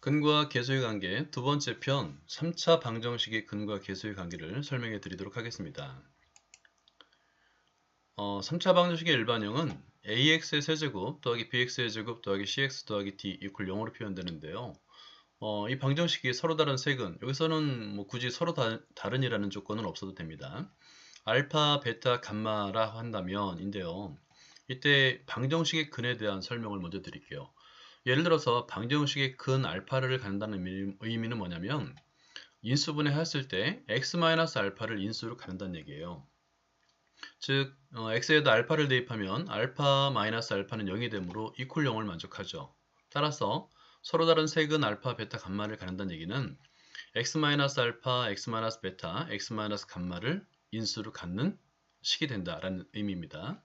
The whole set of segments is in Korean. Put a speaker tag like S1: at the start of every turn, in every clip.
S1: 근과 계수의 관계 두 번째 편 3차 방정식의 근과 계수의 관계를 설명해 드리도록 하겠습니다. 어, 3차 방정식의 일반형은 ax의 세제곱 더하기 bx의 제곱 더하기 cx 더하기 d 이퀄 0으로 표현되는데요. 어, 이 방정식이 서로 다른 색은 여기서는 뭐 굳이 서로 다, 다른이라는 조건은 없어도 됩니다. 알파, 베타, 감마라 한다면 인데요. 이때 방정식의 근에 대한 설명을 먼저 드릴게요. 예를 들어서 방정식의 근 알파를 갖는다는 의미는 뭐냐면 인수분해 했을 때 x-알파를 인수로 갖는다는 얘기예요. 즉 어, x에다 알파를 대입하면 알파 마이너스 알파는 0이 되므로 이퀄 0을 만족하죠. 따라서 서로 다른 색은 알파, 베타, 감마를 갖는다는 얘기는 x-알파, x-베타, x-감마를 인수로 갖는 식이 된다라는 의미입니다.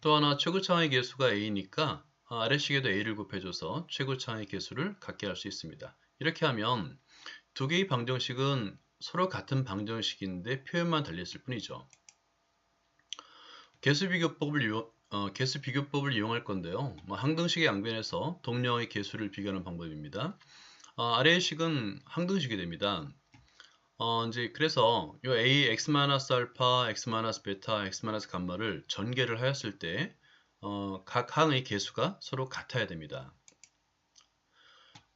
S1: 또 하나 최고 차항의 개수가 a니까 어, 아래식에도 a를 곱해줘서 최고차항의 개수를 갖게 할 수 있습니다. 이렇게 하면 두 개의 방정식은 서로 같은 방정식인데 표현만 달렸을 뿐이죠. 개수 비교법을 이용, 어, 개수 비교법을 이용할 건데요. 뭐 항등식의 양변에서 동량의 개수를 비교하는 방법입니다. 어, 아래의 식은 항등식이 됩니다. 어, 이제 그래서 이 a x-알파, x-베타, x-감마를 전개를 하였을 때 어, 각 항의 개수가 서로 같아야 됩니다.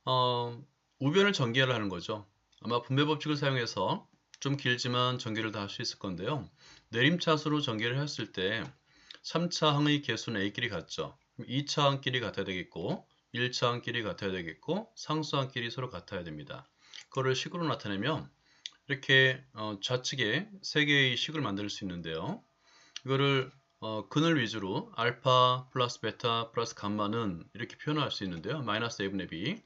S1: 어, 우변을 전개를 하는 거죠. 아마 분배 법칙을 사용해서 좀 길지만 전개를 다 할 수 있을 건데요. 내림차수로 전개를 했을 때 3차 항의 개수는 A끼리 같죠. 2차 항끼리 같아야 되겠고 1차 항끼리 같아야 되겠고 상수 항끼리 서로 같아야 됩니다. 그거를 식으로 나타내면 이렇게 어, 좌측에 세 개의 식을 만들 수 있는데요. 이거를 어, 근을 위주로 알파 플러스 베타 플러스 감마는 이렇게 표현할 수 있는데요. 마이너스 a분의 b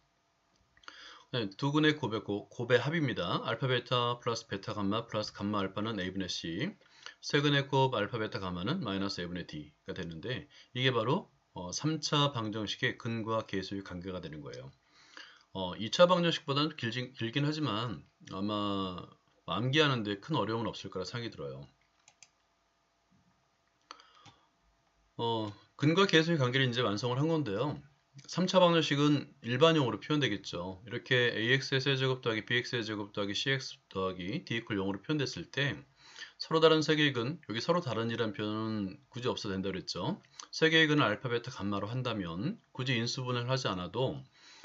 S1: 네, 두 근의 곱의, 곱의 합입니다. 알파 베타 플러스 베타 감마 플러스 감마 알파는 a분의 c 세 근의 곱 알파 베타 감마는 마이너스 a분의 d가 되는데 이게 바로 어, 3차 방정식의 근과 계수의 관계가 되는 거예요. 어, 2차 방정식보다는 길긴, 길긴 하지만 아마 암기하는데 큰 어려움은 없을 거라 생각이 들어요. 어, 근과 계수의 관계를 이제 완성을 한 건데요. 3차 방정식은 일반형으로 표현되겠죠. 이렇게 ax의 세제곱 더하기 bx의 제곱 더하기 cx 더하기 d 이퀄 0으로 표현됐을 때 서로 다른 세 개의 근, 여기 서로 다른이란 표현은 굳이 없어도 된다고 그랬죠. 세 개의 근을 알파, 베타, 감마로 한다면 굳이 인수분해를 하지 않아도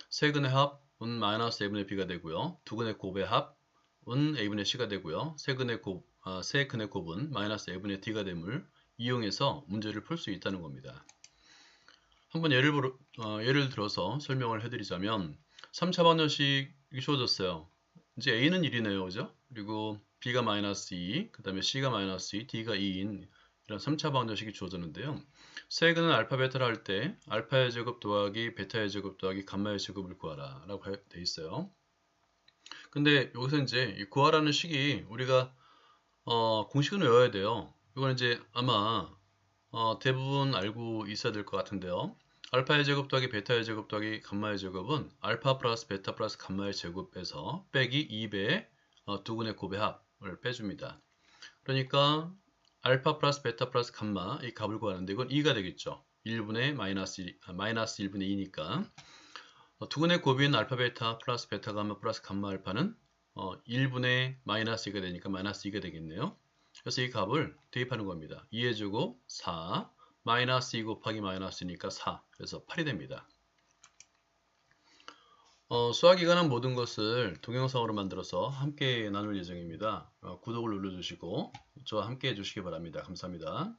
S1: 세 근의 합은 마이너스 a분의 b가 되고요. 두 근의 곱의 합은 a분의 c가 되고요. 세 근의 곱, 아, 세 근의 곱은 마이너스 a분의 d가 됨을 이용해서 문제를 풀 수 있다는 겁니다. 한번 예를, 어, 예를 들어서 설명을 해드리자면 3차 방정식이 주어졌어요. 이제 A는 1이네요. 그죠? 그리고 B가 마이너스 2, 그 다음에 C가 마이너스 2, D가 2인 이런 3차 방정식이 주어졌는데요. 세근은 알파, 베타를 할 때 알파의 제곱 더하기 베타의 제곱 더하기 감마의 제곱을 구하라 라고 되어 있어요. 근데 여기서 이제 구하라는 식이 우리가 어, 공식은 외워야 돼요. 이건 이제 아마 어, 대부분 알고 있어야 될 것 같은데요. 알파의 제곱 더하기 베타의 제곱 더하기 감마의 제곱은 알파 플러스 베타 플러스 감마의 제곱에서 빼기 2배의 어, 두근의 곱의 합을 빼줍니다. 그러니까 알파 플러스 베타 플러스 감마 이 값을 구하는데 이건 2가 되겠죠. 1분의 마이너스, 1, 아, 마이너스 1분의 2니까 어, 두근의 곱인 알파 베타 플러스 베타 감마 플러스 감마 알파는 어, 1분의 마이너스 2가 되니까 마이너스 2가 되겠네요. 그래서 이 값을 대입하는 겁니다. 2의 제곱 4 마이너스 2 곱하기 마이너스니까 4 그래서 8이 됩니다. 어, 수학에 관한 모든 것을 동영상으로 만들어서 함께 나눌 예정입니다. 어, 구독을 눌러주시고 저와 함께 해주시기 바랍니다. 감사합니다.